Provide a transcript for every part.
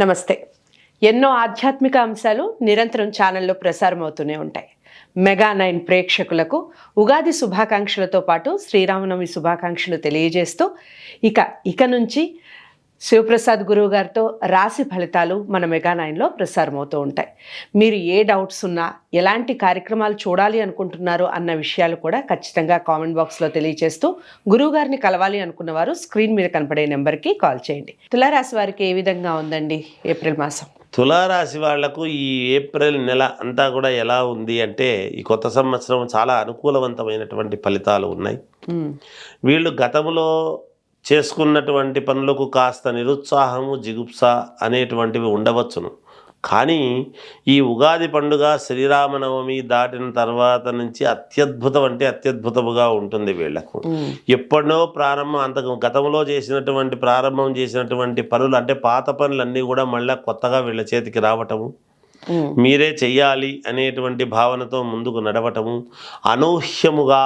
నమస్తే. ఎన్నో ఆధ్యాత్మిక అంశాలు నిరంతరం ఛానల్లో ప్రసారం అవుతూనే ఉంటాయి. మెగా నైన్ ప్రేక్షకులకు ఉగాది శుభాకాంక్షలతో పాటు శ్రీరామనవమి శుభాకాంక్షలు తెలియజేస్తూ ఇక ఇక నుంచి శివప్రసాద్ గురువు గారితో రాశి ఫలితాలు మన మెగా నైన్లో ప్రసారం అవుతూ ఉంటాయి. మీరు ఏ డౌట్స్ ఉన్నా ఎలాంటి కార్యక్రమాలు చూడాలి అనుకుంటున్నారో అన్న విషయాలు కూడా ఖచ్చితంగా కామెంట్ బాక్స్లో తెలియజేస్తూ గురువు గారిని కలవాలి అనుకున్న వారు స్క్రీన్ మీద కనపడే నెంబర్కి కాల్ చేయండి. తులారాశి వారికి ఏ విధంగా ఉందండి ఏప్రిల్ మాసం? తులారాశి వాళ్ళకు ఈ ఏప్రిల్ నెల అంతా కూడా ఎలా ఉంది అంటే ఈ కొత్త సంవత్సరం చాలా అనుకూలవంతమైనటువంటి ఫలితాలు ఉన్నాయి. వీళ్ళు గతంలో చేసుకున్నటువంటి పనులకు కాస్త నిరుత్సాహము జిగుప్స అనేటువంటివి ఉండవచ్చును కానీ ఈ ఉగాది పండుగ శ్రీరామనవమి దాటిన తర్వాత నుంచి అత్యద్భుతం అంటే అత్యద్భుతముగా ఉంటుంది వీళ్ళకు. ఎప్పుడో ప్రారంభం అంత గతంలో చేసినటువంటి ప్రారంభం చేసినటువంటి పనులు అంటే పాత పనులన్నీ కూడా మళ్ళీ కొత్తగా వీళ్ళ చేతికి రావటము. మీరే చెయ్యాలి అనేటువంటి భావనతో ముందుకు నడవటము అనూహ్యముగా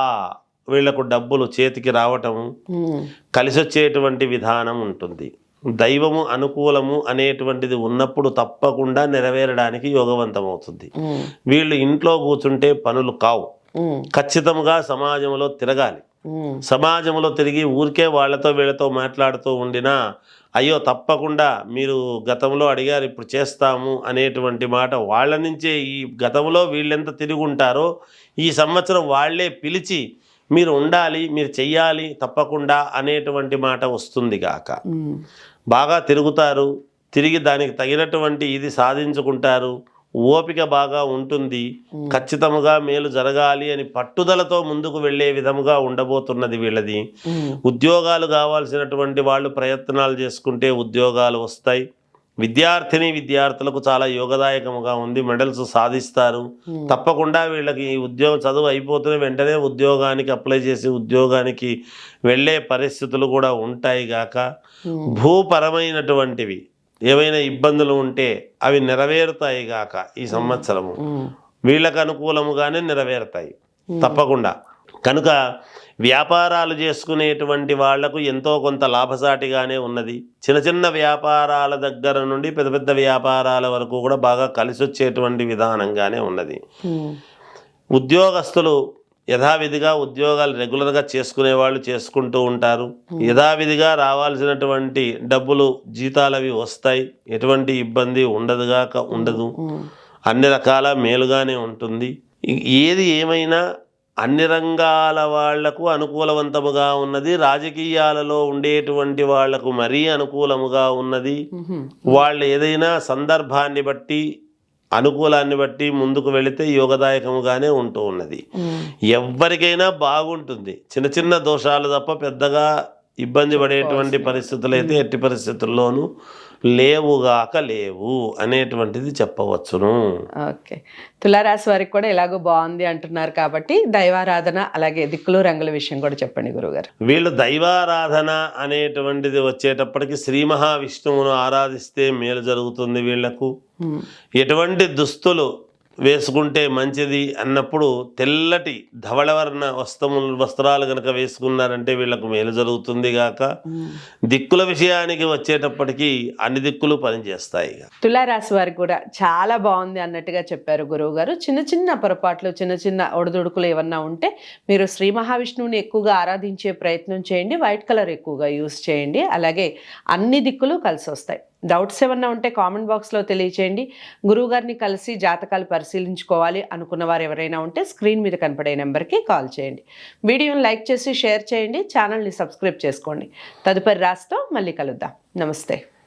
వీళ్ళకు డబ్బులు చేతికి రావటము మ్మ్. కలిసి వచ్చేటువంటి విధానం ఉంటుంది దైవము అనుకూలము అనేటువంటిది ఉన్నప్పుడు తప్పకుండా నెరవేరడానికి యోగవంతమవుతుంది మ్మ్. వీళ్ళు ఇంట్లో కూర్చుంటే పనులు కావు. ఖచ్చితంగా సమాజంలో తిరగాలి. సమాజంలో తిరిగి ఊరికే వాళ్ళతో వీళ్ళతో మాట్లాడుతూ ఉండినా అయ్యో తప్పకుండా మీరు గతంలో అడిగారు ఇప్పుడు చేస్తాము అనేటువంటి మాట వాళ్ళ నుంచే ఈ గతంలో వీళ్ళెంత తిరిగి ఉంటారో ఈ సంవత్సరం వాళ్ళే పిలిచి మీరు ఉండాలి మీరు చెయ్యాలి తప్పకుండా అనేటువంటి మాట వస్తుంది గాక. బాగా తిరుగుతారు తిరిగి దానికి తగినటువంటి ఇది సాధించుకుంటారు ఓపిక బాగా ఉంటుంది ఖచ్చితముగా మేలు జరగాలి అని పట్టుదలతో ముందుకు వెళ్ళే విధముగా ఉండబోతున్నది వీళ్ళది. ఉద్యోగాలు కావాల్సినటువంటి వాళ్ళు ప్రయత్నాలు చేసుకుంటే ఉద్యోగాలు వస్తాయి విద్యార్థిని విద్యార్థులకు చాలా యోగదాయకముగా ఉంది. మెడల్స్ సాధిస్తారు. తప్పకుండా వీళ్ళకి ఈ ఉద్యోగం చదువు అయిపోతున్న వెంటనే ఉద్యోగానికి అప్లై చేసి ఉద్యోగానికి వెళ్ళే పరిస్థితులు కూడా ఉంటాయి గాక. భూపరమైనటువంటివి ఏవైనా ఇబ్బందులు ఉంటే అవి నెరవేరుతాయి గాక ఈ సంవత్సరము. మ్మ్. వీళ్ళకు అనుకూలముగానే నెరవేరుతాయి తప్పకుండా. కనుక వ్యాపారాలు చేసుకునేటువంటి వాళ్ళకు ఎంతో కొంత లాభసాటిగానే ఉన్నది. చిన్న చిన్న వ్యాపారాల దగ్గర నుండి పెద్ద పెద్ద వ్యాపారాల వరకు కూడా బాగా కలిసి వచ్చేటువంటి విధానంగానే ఉన్నది. ఉద్యోగస్తులు యథావిధిగా ఉద్యోగాలు రెగ్యులర్గా చేసుకునే వాళ్ళు చేసుకుంటూ ఉంటారు. యథావిధిగా రావాల్సినటువంటి డబ్బులు జీతాలు అవి వస్తాయి. ఎటువంటి ఇబ్బంది ఉండదుగాక ఉండదు. అన్ని రకాల మేలుగానే ఉంటుంది. ఏది ఏమైనా అన్ని రంగాల వాళ్ళకు అనుకూలవంతముగా ఉన్నది రాజకీయాలలో ఉండేటువంటి వాళ్ళకు మరీ అనుకూలముగా ఉన్నది. వాళ్ళు ఏదైనా సందర్భాన్ని బట్టి అనుకూలాన్ని బట్టి ముందుకు వెళితే యోగదాయకముగానే ఉంటూ ఉన్నది. ఎవరికైనా బాగుంటుంది చిన్న చిన్న దోషాలు తప్ప పెద్దగా ఇబ్బంది పడేటువంటి పరిస్థితులు అయితే ఎట్టి పరిస్థితుల్లోనూ లేవుగాక లేవు అనేటువంటిది చెప్పవచ్చును. ఓకే తులారాశి వారికి కూడా ఎలాగో బాగుంది అంటున్నారు కాబట్టి దైవారాధన అలాగే దిక్కులు రంగుల విషయం కూడా చెప్పండి గురుగారు వీళ్ళు దైవారాధన అనేటువంటిది వచ్చేటప్పటికి శ్రీ మహావిష్ణువును ఆరాధిస్తే మేలు జరుగుతుంది వీళ్ళకు. మ్మ్. ఎటువంటి దుస్తులు వేసుకుంటే మంచిది అన్నప్పుడు తెల్లటి ధవళవర్ణ వస్త్రములు వస్త్రాలు కనుక వేసుకున్నారంటే వీళ్ళకు మేలు జరుగుతుంది గాక. దిక్కుల విషయానికి వచ్చేటప్పటికి అన్ని దిక్కులు పనిచేస్తాయి. తులారాశి వారికి కూడా చాలా బాగుంది అన్నట్టుగా చెప్పారు గురువు గారు చిన్న చిన్న పొరపాట్లు చిన్న చిన్న ఒడిదుడుకులు ఏమన్నా ఉంటే మీరు శ్రీ మహావిష్ణువుని ఎక్కువగా ఆరాధించే ప్రయత్నం చేయండి. వైట్ కలర్ ఎక్కువగా యూస్ చేయండి. అలాగే అన్ని దిక్కులు కలిసి వస్తాయి డౌట్స్ ఏమన్నా ఉంటే కామెంట్ బాక్స్లో తెలియచేయండి. గురువుగారిని కలిసి జాతకాలు పరిశీలించుకోవాలి అనుకున్న వారు ఎవరైనా ఉంటే స్క్రీన్ మీద కనపడే నెంబర్కి కాల్ చేయండి. వీడియోని లైక్ చేసి షేర్ చేయండి. ఛానల్ని సబ్స్క్రైబ్ చేసుకోండి. తదుపరి రాస్తో మళ్ళీ కలుద్దాం. నమస్తే.